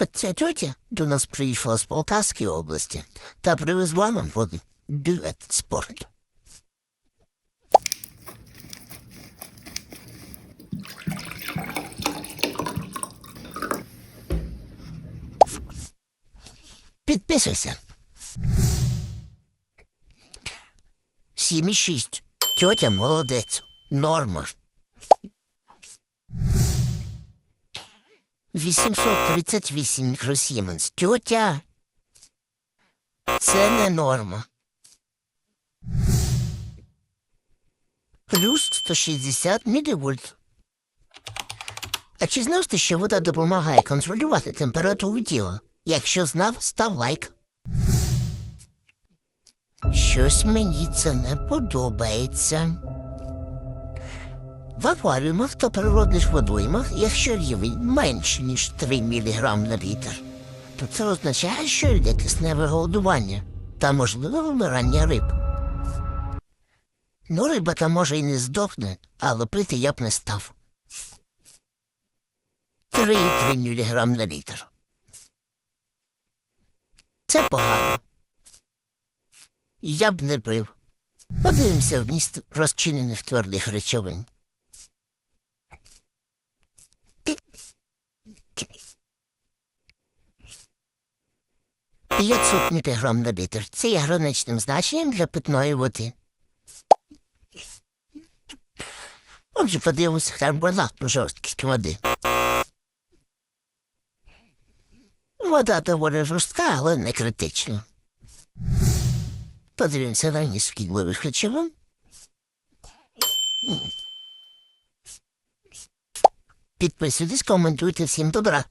Хоча тьотя до нас приїхала з Полтавської області та привезла нам воду дует спорт. Підписуйся. Сім і шість. Тьотя молодець. Норма. 838 мікросіменс. Тьотя. Це не норма. Плюс 160 мілівольт. А чи знав ти, що вода допомагає контролювати температуру тіла? Якщо знав, став лайк. Щось мені це не подобається. В акваріумах та природних водоймах, якщо рівень менше, ніж 3 мг на літр, то це означає, що йде кисневе голодування та можливе вимирання риб. Ну, риба та може і не здохне, але пити я б не став. 3,3 мг на літр. Це погано. Я б не пив. Подивимося вміст розчинених твердих речовин. 500 мікрограм на літр. Це є граничним значенням для питної води. Отже, подивимося карбонатну жорсткість води. Вода доволі жорстка, але не критична. Подивимося на вміст шкідливих речовин. Підписуйтесь, коментуйте всім добра.